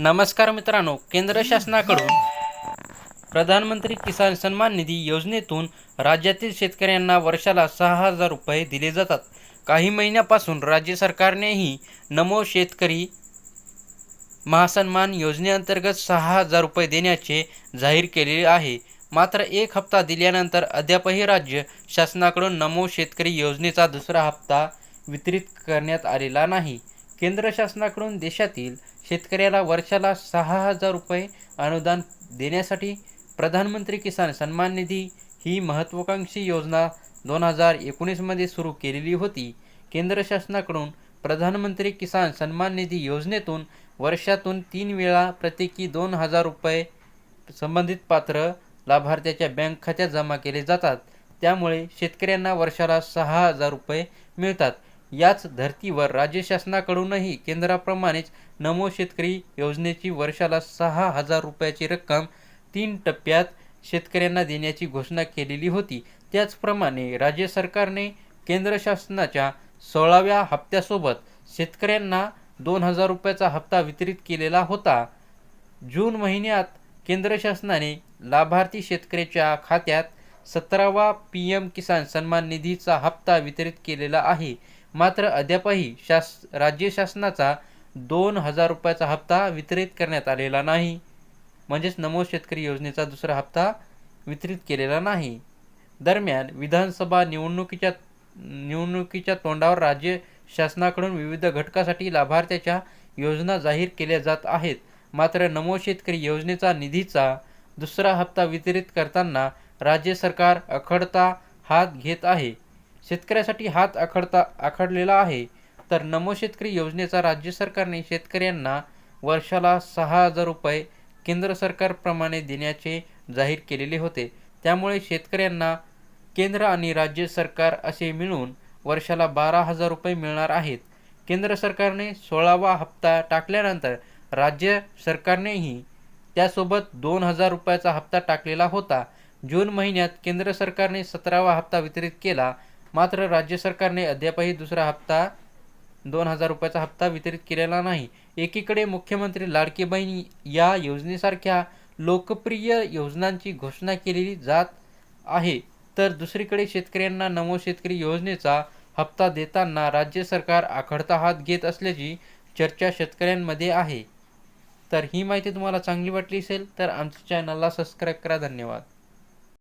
नमस्कार मित्रांनो केंद्र शासनाकडून प्रधानमंत्री किसान सन्मान निधी योजनेतून राज्यातील शेतकऱ्यांना वर्षाला सहा हजार रुपये दिले जातात. काही महिन्यापासून राज्य सरकारनेही नमो शेतकरी महासन्मान योजनेअंतर्गत सहा हजार रुपये देण्याचे जाहीर केलेले आहे. मात्र एक हप्ता दिल्यानंतर अद्यापही राज्य शासनाकडून नमो शेतकरी योजनेचा दुसरा हप्ता वितरित करण्यात आलेला नाही. केंद्र शासनाकडून देशातील शेतकऱ्याला वर्षाला सहा हजार रुपये अनुदान देण्यासाठी प्रधानमंत्री किसान सन्मान निधी ही महत्त्वाकांक्षी योजना दोन हजार एकोणीसमध्ये सुरू केलेली होती. केंद्र शासनाकडून प्रधानमंत्री किसान सन्मान निधी योजनेतून वर्षातून तीन वेळा प्रत्येकी दोन हजार रुपये संबंधित पात्र लाभार्थ्याच्या बँक खात्यात जमा केले जातात. त्यामुळे शेतकऱ्यांना वर्षाला सहा हजार रुपये मिळतात. याच धर्तीवर राज्य शासनाकडूनही केंद्राप्रमाणेच नमो शेतकरी योजनेची वर्षाला सहा हजार रुपयाची रक्कम तीन टप्प्यात शेतकऱ्यांना देण्याची घोषणा केलेली होती. त्याचप्रमाणे राज्य सरकारने केंद्र शासनाच्या सोळाव्या हप्त्यासोबत शेतकऱ्यांना दोन हजार रुपयाचा हप्ता वितरित केलेला होता. जून महिन्यात केंद्र शासनाने लाभार्थी शेतकऱ्याच्या खात्यात सतरावा पी एम किसान सन्मान निधीचा हप्ता वितरित केलेला आहे. मात्र अद्यापही शास राज्य शासनाचा दोन हजार रुपयाचा हप्ता वितरित करण्यात आलेला नाही. म्हणजेच नमो शेतकरी योजनेचा दुसरा हप्ता वितरित केलेला नाही. दरम्यान विधानसभा निवडणुकीच्या निवडणुकीच्या तोंडावर राज्य शासनाकडून विविध घटकासाठी लाभार्थ्याच्या योजना जाहीर केल्या जात आहेत. मात्र नमो शेतकरी योजनेचा निधीचा दुसरा हप्ता वितरित करताना राज्य सरकार अखडता हात घेत आहे. शेतकऱ्यासाठी हात आखडता आखडलेला आहे. तर नमो शेतकरी योजनेचा राज्य सरकारने शेतकऱ्यांना वर्षाला सहा हजार रुपये केंद्र सरकारप्रमाणे देण्याचे जाहीर केलेले होते. त्यामुळे शेतकऱ्यांना केंद्र आणि राज्य सरकार असे मिळून वर्षाला बारा हजार रुपये मिळणार आहेत. केंद्र सरकारने सोळावा हप्ता टाकल्यानंतर राज्य सरकारनेही त्यासोबत दोन हजार रुपयाचा हप्ता टाकलेला होता. जून महिन्यात केंद्र सरकारने सतरावा हप्ता वितरित केला. मात्र राज्य सरकारने अद्यापही दुसरा हप्ता दोन हजार रुपयाचा हप्ता वितरित केलेला नाही. एकीकडे मुख्यमंत्री लाडकी बहीण या योजनेसारख्या लोकप्रिय योजनांची घोषणा केलेली जात आहे तर दुसरीकडे शेतकऱ्यांना नमो शेतकरी योजनेचा हप्ता देताना राज्य सरकार आखडता हात घेत असल्याची चर्चा शेतकऱ्यांमध्ये आहे. तर ही माहिती तुम्हाला चांगली वाटली असेल तर आमच्या चॅनलला सबस्क्राईब करा. धन्यवाद.